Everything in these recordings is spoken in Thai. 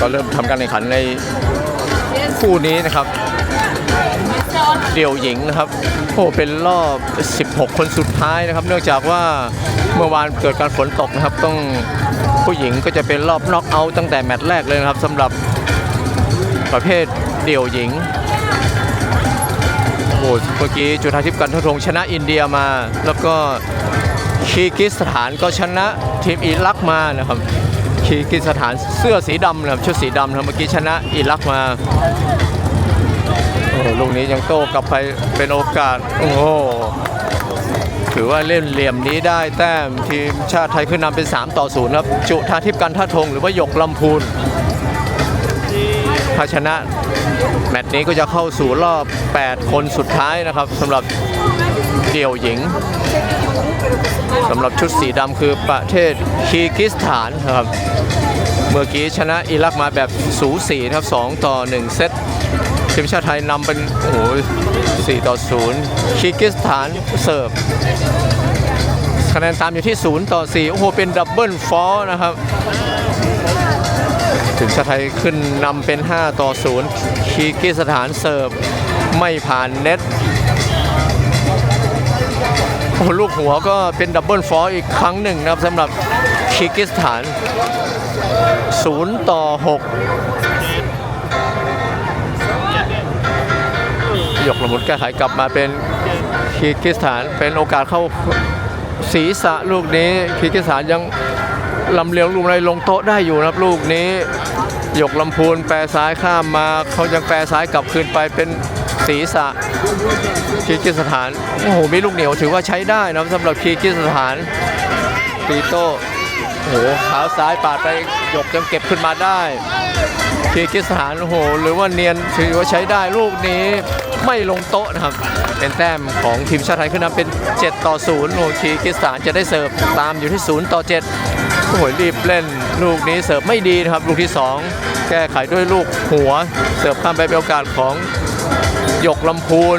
ก็เริ่มทำการแข่งขันในคู่นี้นะครับ เดี่ยวหญิงนะครับโอ้เป็นรอบ 16 คนสุดท้ายนะครับ เนื่องจากว่าเมื่อวานเกิดการฝนตกนะครับ ต้องผู้หญิงก็จะเป็นรอบน็อกเอาท์ตั้งแต่แมตช์แรกเลยนะครับสำหรับประเภทเดี่ยวหญิงโอ้เมื่อกี้จุธาทิพย์กันทงชนะอินเดียมา แล้วก็คีกิสถานก็ชนะทีมอิรักมานะครับ คีกิสถานเสื้อสีดำนะครับชุดสีดำนะเมื่อกี้ชนะอิรักมาโอ้ลูกนี้ยังโต้กลับไปเป็นโอกาส โอ้ถือว่าเล่นเหลี่ยมนี้ได้แต้มทีมชาติไทยขึ้นนำเป็น 3 ต่อ0ครับ จุธาทิพย์กันท่าทงหรือว่าหยกลำพูนถ้าชนะ แมตช์นี้ก็จะเข้าสู่รอบ 8 คนสุดท้ายนะครับสำหรับ เดี่ยวหญิงสำหรับชุดสีดำคือประเทศคีร์กิสถานนะครับ เมื่อกี้ชนะอิรักมาแบบสูสีครับ 2 ต่อ 1 เซตทีมชาติไทยนำเป็นโอ้โห4ต่อ 0 คีร์กิสถานเสิร์ฟคะแนนตามอยู่ที่ 0 ต่อ 4 โอ้โห เป็นดับเบิลฟอลนะครับทีมชาติไทยขึ้นนำเป็น 5 ต่อ 0 คีร์กิสถานเสิร์ฟไม่ผ่านเน็ต โอ้ลูกหัวก็เป็นดับเบิลฟอลอีกครั้งหนึ่งนะครับสำหรับคีร์กิสถาน 0 ต่อ6หยกละมุนแก้ไขกลับมาเป็นคีร์กิสถานเป็นโอกาสเข้าศีรษะลูกนี้คีร์กิสถานยังลำเลียงลูกอะไรลงโต๊ะได้อยู่นะครับลูกนี้หยกลำพูนแปรซ้ายข้ามมาเขายังแปรซ้ายกลับคืนไปเป็น ศีรษะคีกิสถาน โอ้โห มีลูกเหนียวถือว่าใช้ได้นะสำหรับคีกิสถานตีโต้โอ้โหเท้าซ้ายปาดไปหยกยังเก็บขึ้นมาได้คีกิสถานโอ้โห หรือว่าเนียนถือว่าใช้ได้ลูกนี้ไม่ลงโต๊ะนะครับ เป็นแต้มของทีมชาติไทยขึ้นนำเป็น 7 ต่อ 0 โอ้คีกิสถานจะได้เสิร์ฟตามอยู่ที่ 0 ต่อ 7 โอ้โห รีบเล่นลูกนี้เสิร์ฟไม่ดีนะครับ ลูกที่ 2 แก้ไขด้วยลูกหัว เสิร์ฟข้ามไปเป็นโอกาสของ ยกลำพูน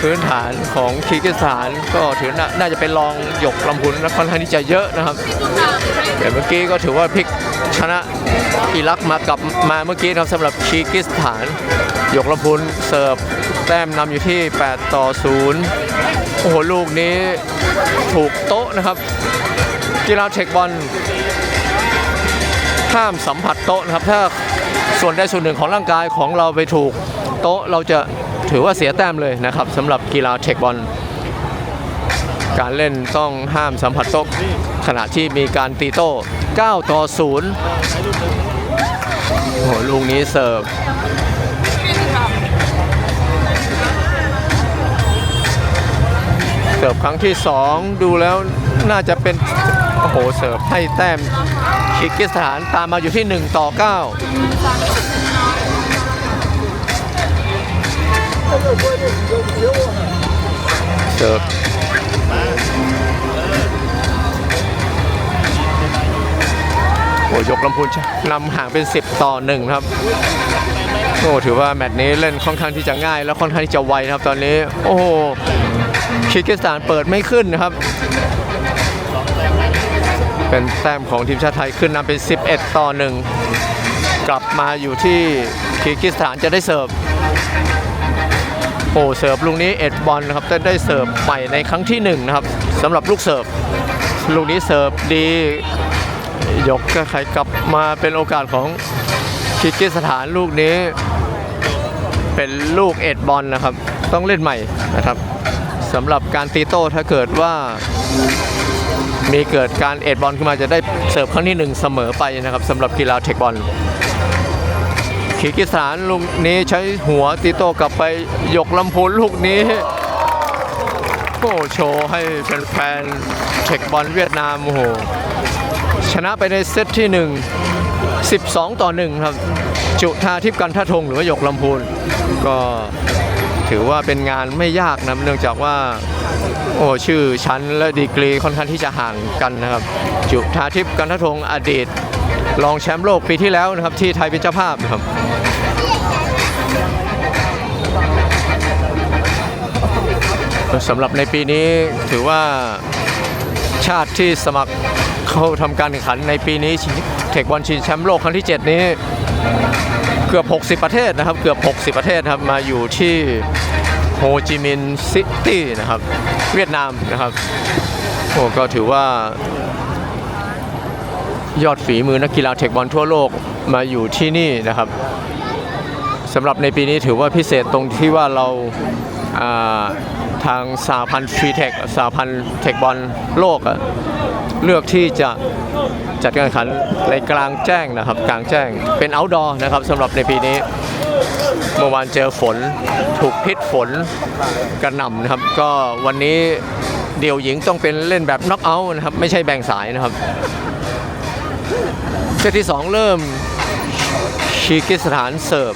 พื้นฐานของคีร์กิสถานก็ถือน่าน่าจะเป็นรองหยกลำพูนและค่อนข้างที่จะเยอะนะครับแต่เมื่อกี้ก็ถือว่าพลิกชนะอิรักมากับมาเมื่อกี้นะครับสำหรับคีร์กิสถานหยกลำพูนเสิร์ฟแต้มนำอยู่ที่ 8 ต่อ 0 โอ้โห ลูกนี้ถูกโต๊ะนะครับ กีฬาเทคบอลห้ามสัมผัสโต๊ะนะครับถ้า ส่วนใดส่วนหนึ่งของร่างกายของเราไปถูกโต๊ะเราจะถือว่าเสียแต้มเลยนะครับสำหรับกีฬาเทคบอลการเล่นต้องห้ามสัมผัสโต๊ะขณะที่มีการตีโต้ 9 ต่อ 0 โอ้โหลูกนี้เสิร์ฟเสิร์ฟครั้งที่ 2 ดูแล้วน่าจะเป็น โอ้โหเสิร์ฟให้แต้มคิกิสถานตามมาอยู่ที่ 1 ต่อ 9 เสิร์ฟโอ้ยกลำพูนนำห่างเป็น 10 ต่อ 1 ครับโอ้ถือว่าแมตช์นี้เล่นค่อนข้างที่จะง่าย แล้วค่อนข้างที่จะไวนะครับตอนนี้ โอ้โหคิร์กิสถานเปิดไม่ขึ้นนะครับ เป็นแต้มของทีมชาติไทยขึ้นนำเป็น 11 ต่อ 1 กลับมาอยู่ที่คีกิสถานจะได้เสิร์ฟโอ้เสิร์ฟลูกนี้เอ็ดบอลนะครับแต่ได้เสิร์ฟใหม่ในครั้งที่หนึ่งนะครับสำหรับลูกเสิร์ฟลูกนี้เสิร์ฟดียกแก้ไขกลับมาเป็นโอกาสของคิกิสถานลูกนี้เป็นลูกเอ็ดบอลนะครับ ต้องเล่นใหม่นะครับสำหรับการตีโต้ถ้าเกิดว่า มีเกิดการเอ็ดบอลขึ้นมาจะได้เสิร์ฟครั้งที่หนึ่งเสมอไปนะครับสำหรับกีฬาเทคบอลคีกิสถานลูกนี้ใช้หัวตีโต้กลับไปยกลำพูนลูกนี้โอ้โชว์ให้แฟนๆเทคบอลเวียดนามโอ้โหชนะไปในเซตที่ 1 12 ต่อ 1 ครับ จุธาทิพย์กันท่าทงหรือว่าหยกลำพูนก็ ถือว่าเป็นงานไม่ยากนะเนื่องจากว่าโอ้ชื่อชั้นและดีกรีค่อนข้างที่จะห่างกันนะครับ จุธาทิพย์กันททงอดีต รองแชมป์โลกปีที่แล้วนะครับ ที่ไทยเป็นเจ้าภาพนะครับสำหรับในปีนี้ถือว่าชาติที่สมัครเข้าทำการแข่งขันในปีนี้เทคบอลชิงแชมป์โลกครั้งที่ 7 นี้ เกือบ 60 ประเทศนะครับ เกือบ 60 ประเทศครับมาอยู่ที่โฮจิมินห์ซิตี้นะครับ เวียดนามนะครับโอ้ก็ถือว่ายอดฝีมือนักกีฬาเทคบอลทั่วโลกมาอยู่ที่นี่นะครับสำหรับในปีนี้ถือว่าพิเศษตรงที่ว่าเราอ่า ทางสาพันธ์ฟรีเทคสาพันธ์เทคบอลโลกเลือกที่จะจัดการแข่งขันในกลางแจ้งนะครับ กลางแจ้งเป็น outdoor นะครับสำหรับในปีนี้ เมื่อวานเจอฝนถูกพิษฝนกระหน่ำนะครับ ก็วันนี้เดี่ยวหญิงต้องเป็นเล่นแบบน็อกเอาท์นะครับ ไม่ใช่แบ่งสายนะครับเซตที่ 2 เริ่ม คีกิสถานเสิร์ฟ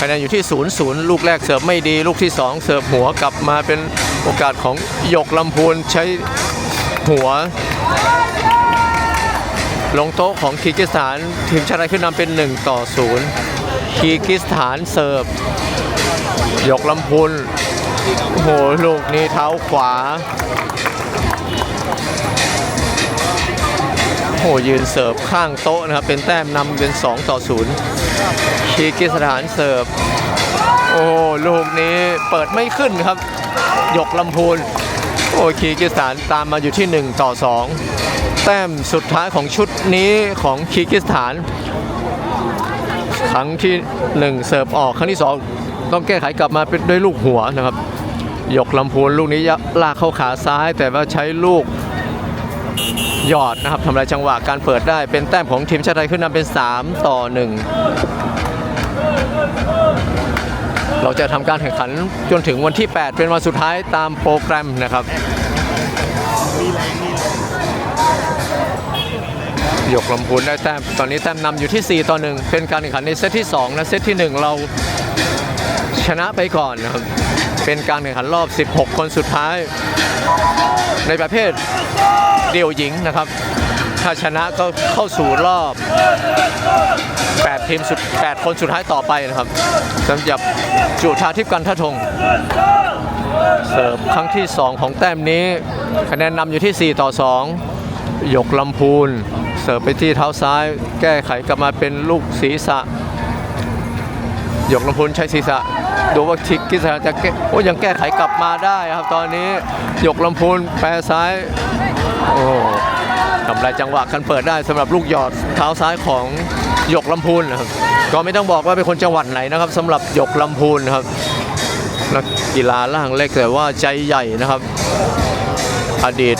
คะแนนอยู่ที่ 0 0 ลูกแรกเสิร์ฟไม่ดี ลูกที่ 2 เสิร์ฟหัวกลับมาเป็นโอกาสของหยกลำพูนใช้หัว ลงโต๊ะของคีกิสถานทีมชาติไทยขึ้นนำเป็น 1 ต่อ 0 คีกิสถานเสิร์ฟหยกลำพูนโหลูกนี้เท้าขวา โอ้โหยืนเสิร์ฟข้างโต๊ะนะครับ เป็นแต้มนำเป็น 2 ต่อ 0คีร์กิสถานเสิร์ฟ โอ้ลูกนี้เปิดไม่ขึ้นครับ ยกลำพูน โอ้คีกิสถานตามมาอยู่ที่ 1 ต่อ 2 แต้มสุดท้ายของชุดนี้ของคีกิสถาน ครั้งที่ 1 เสิร์ฟออกครั้งที่ 2 ต้องแก้ไขกลับมาเป็นด้วยลูกหัวนะครับยกลำพูนลูกนี้ลากเข้าขาซ้ายแต่ว่าใช้ลูก ยอดนะครับทำลายจังหวะการเปิดได้เป็นแต้มของทีมชาติไทยขึ้นนำเป็น 3 ต่อ 1 เราจะทำการแข่งขันจนถึงวันที่ 8 เป็นวันสุดท้ายตามโปรแกรมนะครับยกลำพูนได้แต้มตอนนี้แต้มนำอยู่ที่ 4 ต่อ 1 เป็นการแข่งขันในเซตที่ 2 และเซตที่ 1 เราชนะไปก่อนนะครับ เป็นการแข่งขันรอบ 16 คนสุดท้ายในประเภท เดี่ยวหญิงนะครับ ถ้าชนะก็เข้าสู่รอบ 8 ทีมสุด 8 คนสุดท้ายต่อไปนะครับสำหรับจุธาทิพย์กันทะทง เสิร์ฟครั้งที่ 2 ของแต้มนี้ คะแนนนำอยู่ที่ 4 ต่อ 2 ยกลำพูน เสิร์ฟไปที่เท้าซ้าย แก้ไขกลับมาเป็นลูกศีรษะยกลำพูนใช้ศีรษะดูว่าทิกกิสาจะแก้โอ้ยังแก้ไขกลับมาได้ครับตอนนี้ยกลำพูนแปรซ้าย โอ้ทำลายจังหวะกันเปิดได้สำหรับลูกหยอดเท้าซ้ายของหยกลำพูนนะครับก็ไม่ต้องบอกว่าเป็นคนจังหวัดไหนนะครับสำหรับหยกลำพูนครับนักกีฬาล่างเล็กแต่ว่าใจใหญ่นะครับ อดีต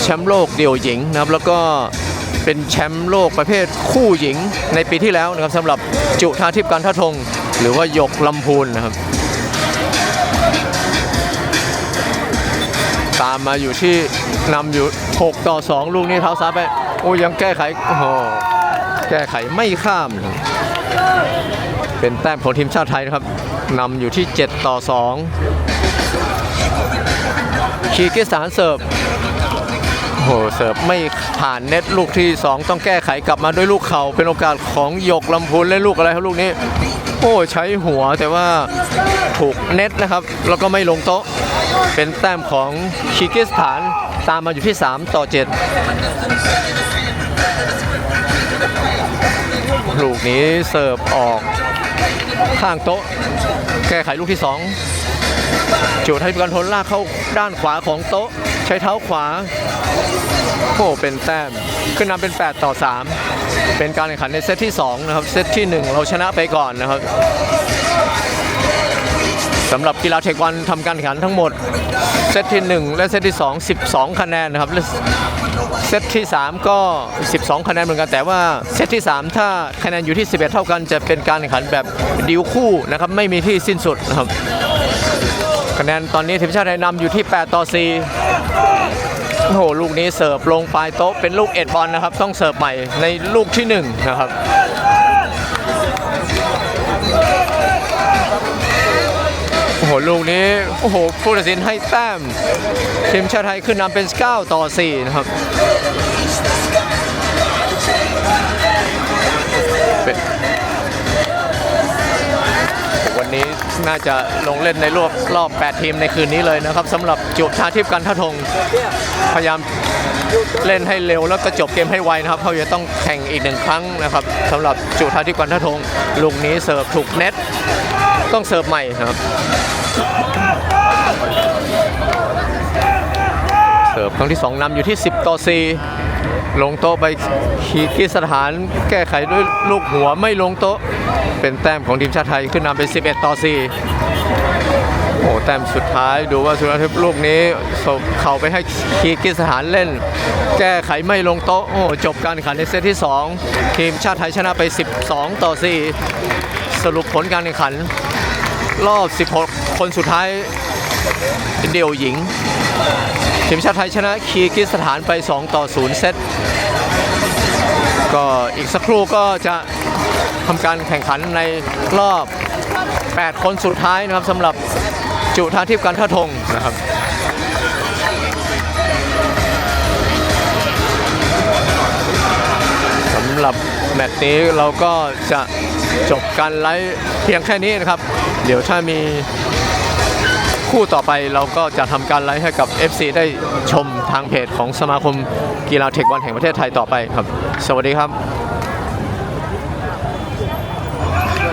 แชมป์โลกเดี่ยวหญิงนะครับ แล้วก็เป็นแชมป์โลกประเภทคู่หญิงในปีที่แล้วนะครับสำหรับจุธาทิพย์การท่าทง หรือว่าหยกลำพูนนะครับ ตามมาอยู่ที่นำอยู่ 6 ต่อ 2 ลูกนี้เท้าซ้ายไป โอ้ยังแก้ไขโอ้โหแก้ไขไม่ข้าม เป็นแต้มของทีมชาติไทยนะครับนำอยู่ที่ 7 ต่อ 2คีกิสถานเสิร์ฟ โอ้โหเสิร์ฟไม่ผ่านเน็ตลูกที่ 2 ต้องแก้ไขกลับมาด้วยลูกเข่าเป็นโอกาสของหยกลำพูนเล่นลูกอะไรครับลูกนี้ โอ้ใช้หัวแต่ว่าถูกเน็ตนะครับ แล้วก็ไม่ลงโต๊ะ เป็นแต้มของคีร์กิสถานตามมาอยู่ที่ 3 ต่อ 7 ลูกนี้เสิร์ฟออกข้างโต๊ะ แก้ไขลูกที่ 2จุดให้การทนลากเข้าด้านขวาของโต๊ะ ใช้เท้าขวา โอ้เป็นแต้มขึ้นนำเป็น 8 ต่อ 3 เป็นการแข่งขันในเซตที่ 2 นะครับ เซตที่ 1 เราชนะไปก่อนนะครับสำหรับกีฬาเทควันทำการแข่งขันทั้งหมด เซตที่ 1 และเซตที่ 2 12 คะแนนนะครับและเซตที่ 3 ก็ 12 คะแนนเหมือนกันแต่ว่าเซตที่ 3 ถ้าคะแนนอยู่ที่ 11 เท่ากันจะเป็นการแข่งขันแบบดิวคู่นะครับไม่มีที่สิ้นสุดนะครับ คะแนนตอนนี้ทีมชาติไทยนำอยู่ที่ 8 ต่อ 4 โอ้โห ลูกนี้เสิร์ฟลงปลายโต๊ะเป็นลูกเอ็ดบอลนะครับ ต้องเสิร์ฟใหม่ในลูกที่ 1 นะครับโอ้โห ลูกนี้ โอ้โห ผู้ตัดสินให้แต้มทีมชาติไทยขึ้นนำเป็น 9 ต่อ 4 นะครับ น่าจะลงเล่นในรอบรอบ 8 ทีมในคืนนี้เลยนะครับสำหรับจุชาทิพย์กันทะทงพยายามเล่นให้เร็วแล้วก็จบเกมให้ไวนะครับเพราจะต้องแข่งอีกหนึ่งครั้งนะครับสำหรับจุชาทิพย์กันทะทงลูกนี้เสิร์ฟถูกเน็ตต้องเสิร์ฟใหม่นะครับเสิร์ฟครั้งที่ 2นำอยู่ที่ 10 ต่อ 4 ลงโต๊ะไปคีร์กิสถานแก้ไขด้วยลูกหัวไม่ลงโต๊ะ เป็นแต้มของทีมชาติไทยขึ้นนำเป็น 11 ต่อ 4 โอ้แต้มสุดท้ายดูว่าสุรทิพลูกนี้ส่งเข่าไปให้คีกิสถานเล่น แก้ไขไม่ลงโต๊ะโอ้จบการแข่งขันในเซตที่ 2 ทีมชาติไทยชนะไป 12 ต่อ 4 สรุปผลการแข่งขัน รอบ 16 คนสุดท้าย เดี่ยวหญิง ทีมชาติไทยชนะคีร์กิสถานไป 2 ต่อ 0 เซต ก็อีกสักครู่ก็จะทำการแข่งขันในรอบ 8 คนสุดท้ายนะครับสำหรับจุธาทิพย์การท่าทงนะครับสำหรับแมตช์นี้เราก็จะจบการไลฟ์เพียงแค่นี้นะครับ เดี๋ยวถ้ามี คู่ต่อไปเราก็จะทำการไลฟ์ให้กับ FC ได้ชมทางเพจของสมาคมกีฬาเทควันแห่งประเทศไทยต่อไปครับ สวัสดีครับ